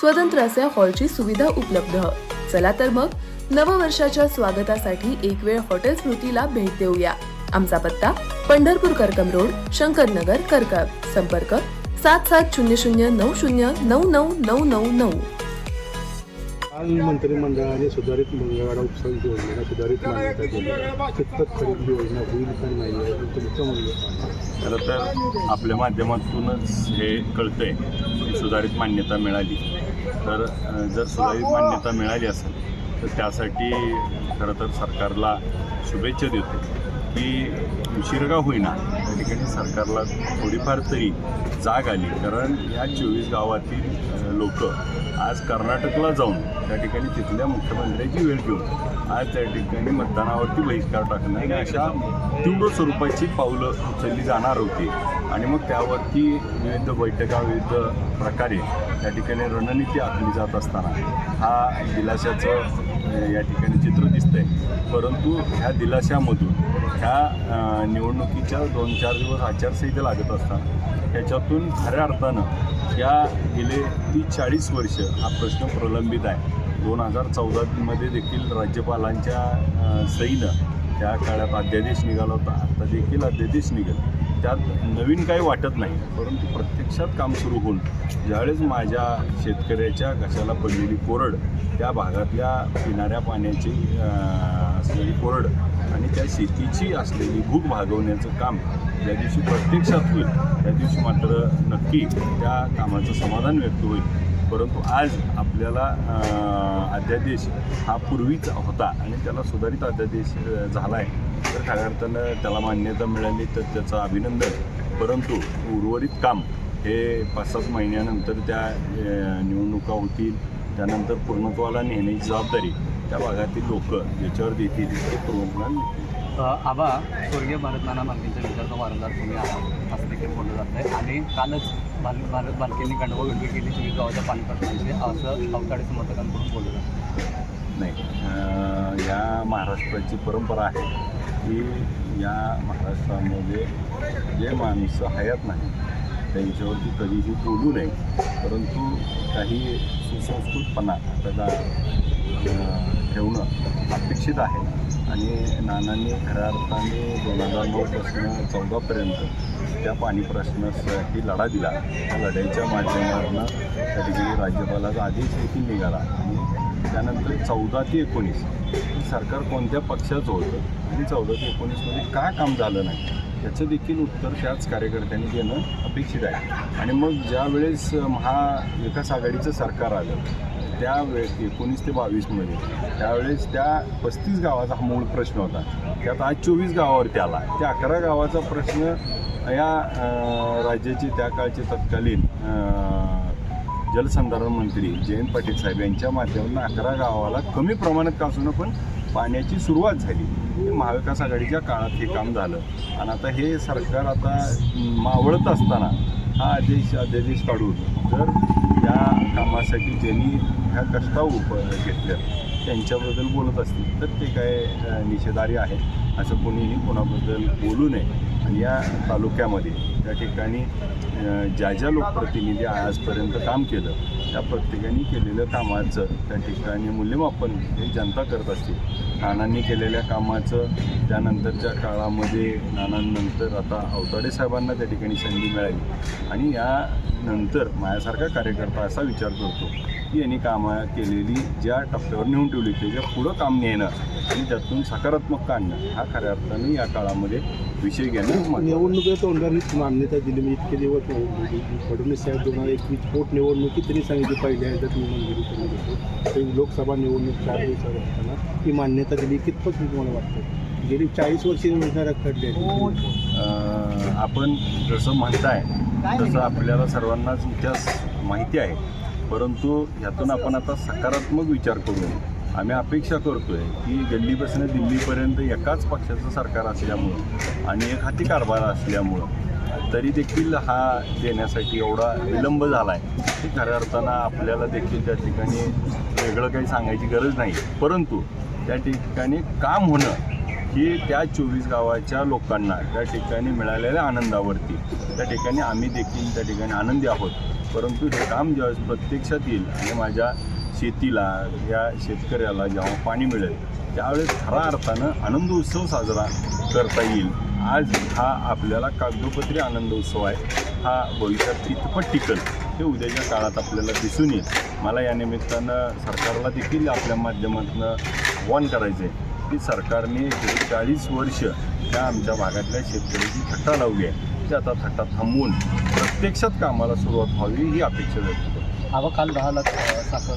स्वतंत्र अशा हॉलची सुविधा उपलब्ध. चला तर मग नववर्षाच्या स्वागतासाठी एक वेळ हॉटेल स्मृतीला भेट देऊया. आमचा पत्ता पंढरपूर करकम रोड शंकरनगर करकम. संपर्क सात सात शून्य शून्य नऊ शून्य नऊ नऊ नऊ नऊ. नऊ काल मंत्रिमंडळाने सुधारित मंगळवाडा उपसंघ योजनेला सुधारित मान्यता दिली. कितपत खरीप योजना होईल का नाही याचं तुमचं म्हणणं. खरं तर आपल्या माध्यमातूनच हे कळतंय की सुधारित मान्यता मिळाली. तर जर सुधारित मान्यता मिळाली असेल तर त्यासाठी खरं तर सरकारला शुभेच्छा देतो की उशीर होईना त्या ठिकाणी सरकारला थोडीफार तरी जाग आली. कारण या चोवीस गावातील लोक आज कर्नाटकला जाऊन त्या ठिकाणी तिथल्या मुख्यमंत्र्याची वेळ घेऊन आज त्या ठिकाणी मतदानावरती बहिष्कार टाकणं आणि अशा तीव्र स्वरूपाची पावलं उचलली जाणार होती. आणि मग त्यावरती विविध बैठका विविध प्रकारे त्या ठिकाणी रणनीती आखली जात असताना हा दिलाशाचं या ठिकाणी चित्र दिसतंय. परंतु ह्या दिलाशामधून ह्या निवडणुकीच्या दोन चार दिवस आचारसंहिता लागत असताना ह्याच्यातून खऱ्या अर्थानं या गेले तीस चाळीस वर्ष हा प्रश्न प्रलंबित आहे. दोन हजार चौदामध्ये देखील राज्यपालांच्या सईनं सहीनं त्या काळात अध्यादेश निघाला होता. आता देखील अध्यादेश निघेल. त्यात नवीन काही वाटत नाही. परंतु प्रत्यक्षात काम सुरू होऊन ज्यावेळेस माझ्या शेतकऱ्याच्या घशाला पडलेली कोरड त्या भागातल्या पिणाऱ्या पाण्याची असलेली कोरड आणि त्या शेतीची असलेली भूक भागवण्याचं काम ज्या दिवशी प्रत्यक्षात होईल त्या दिवशी मात्र नक्की त्या कामाचं समाधान व्यक्त होईल. परंतु आज आपल्याला अध्यादेश हा पूर्वीच होता आणि त्याला सुधारित अध्यादेश झाला आहे तर खऱ्या अर्थानं त्याला मान्यता मिळाली तर त्याचं अभिनंदन. परंतु उर्वरित काम हे पाच सात महिन्यानंतर त्या निवडणुका होतील त्यानंतर पूर्णत्वाला नेण्याची जबाबदारी त्या भागातील लोक याच्यावर देतील ते पूर्णत्वाला नेतील. आबा स्वर्गीय भारत नाना मालकींच्या विचाराचा वारंवार तुम्ही आहात असं देखील बोललं जात आहे आणि कालच भाल भारत बालकेंनी गंडवा गंडवी केली तुम्ही गावाच्या पाणी असं अवकाळी समर्थकांकडून बोललं जातं नाही या महाराष्ट्राची परंपरा आहे की या महाराष्ट्रामध्ये जे माणसं हयात नाही त्यांच्यावरती कधीही बोलू नये. परंतु काही सुसंस्कृतपणा त्याला ठेवणं अपेक्षित आहे. आणि नानांनी खऱ्या अर्थाने दोन हजार नऊपासून चौदापर्यंत त्या पाणी प्रश्नासाठी लढा दिला. त्या लढाईच्या माध्यमातून त्या ठिकाणी राज्यपालाचा आदेश देखील निघाला. आणि त्यानंतर चौदा ते एकोणीस सरकार कोणत्या पक्षाचं होतं आणि चौदा ते एकोणीसमध्ये का काम झालं नाही याचं देखील उत्तर त्याच कार्यकर्त्यांनी देणं अपेक्षित आहे. आणि मग ज्यावेळेस महाविकास आघाडीचं सरकार आलं त्यावेळेस एकोणीस ते बावीसमध्ये त्यावेळेस त्या पस्तीस गावाचा हा मूळ प्रश्न होता. त्यात आज चोवीस गावावरती आला त्या अकरा गावाचा प्रश्न या राज्याचे त्या काळचे तत्कालीन जलसंधारण मंत्री जयंत पाटील साहेब यांच्या माध्यमातून अकरा गावाला कमी प्रमाणात का असून पण पाण्याची सुरुवात झाली. हे महाविकास आघाडीच्या काळात हे काम झालं. आणि आता हे सरकार आता मावळत असताना हा आदेश अध्यादेश काढून जर या कामासाठी ज्यांनी ह्या कष्टा उप घेतल्या त्यांच्याबद्दल बोलत असतील तर ते काय अ, निषेधारी आहे असं कोणीही कोणाबद्दल बोलू नये. आणि या तालुक्यामध्ये त्या ठिकाणी ज्या ज्या लोकप्रतिनिधी आजपर्यंत काम केलं त्या प्रत्येकाने केलेलं कामाचं त्या ठिकाणी मूल्यमापन हे जनता करत असते. नानांनी केलेल्या कामाचं त्यानंतरच्या काळामध्ये नानांनंतर आता अवताडे साहेबांना त्या ठिकाणी संधी मिळाली. आणि यानंतर माझ्यासारखा कार्यकर्ता असा विचार करतो की यांनी कामं केलेली ज्या टप्प्यावर नेऊन ठेवली त्याच्या पुढं काम नेणं आणि त्यातून सकारात्मक काढणं हा खऱ्या अर्थाने या काळामध्ये विषय घेणं निवडणुकीत निवडणुकीच्या तोंडाने मान्यता दिली मी इतके दिवस फडणवीस साहेब दोन हजार एकवीस पोट निवडणुकीत तरी सांगितली पहिल्या ह्याच्यात मी मंजुरी करून देतो. ते लोकसभा निवडणूक चार दिवसावर असताना ही मान्यता दिली कितपत मी तुम्हाला वाटतं गेली चाळीस वर्ष योजना रखडली आहे. आपण जसं म्हणताय तसं आपल्याला सर्वांनाच इतिहास माहिती आहे. परंतु ह्यातून आपण आता सकारात्मक विचार करून आम्ही अपेक्षा करतोय की दिल्लीपासून दिल्लीपर्यंत एकाच पक्षाचं सरकार असल्यामुळं आणि एक हाती कारभार असल्यामुळं तरी देखील हा देण्यासाठी एवढा विलंब झाला आहे की खऱ्या अर्थानं आपल्याला देखील त्या ठिकाणी वेगळं काही सांगायची गरज नाही. परंतु त्या ठिकाणी काम होणं ही त्या चोवीस गावाच्या लोकांना त्या ठिकाणी मिळालेल्या आनंदावरती त्या ठिकाणी आम्ही देखील त्या ठिकाणी आनंदी आहोत. परंतु हे काम ज्यावेळेस प्रत्यक्षात येईल आणि माझ्या शेतीला या शेतकऱ्याला जेव्हा पाणी मिळेल त्यावेळेस खऱ्या अर्थानं आनंद उत्सव साजरा करता येईल. आज हा आपल्याला कागदोपत्री आनंद उत्सव आहे. हा भविष्यात कितपत टिकल. हे उद्याच्या काळात आपल्याला दिसून येईल. मला या निमित्तानं सरकारला देखील आपल्या माध्यमातून आव्हान करायचं आहे की सरकारने चाळीस वर्ष त्या आमच्या भागातल्या शेतकऱ्याची थट्टा लावली आहे. ती आता थट्टा थांबवून प्रत्यक्षात कामाला सुरुवात व्हावी ही अपेक्षा व्यक्त करतो. काल दहा लाख साखर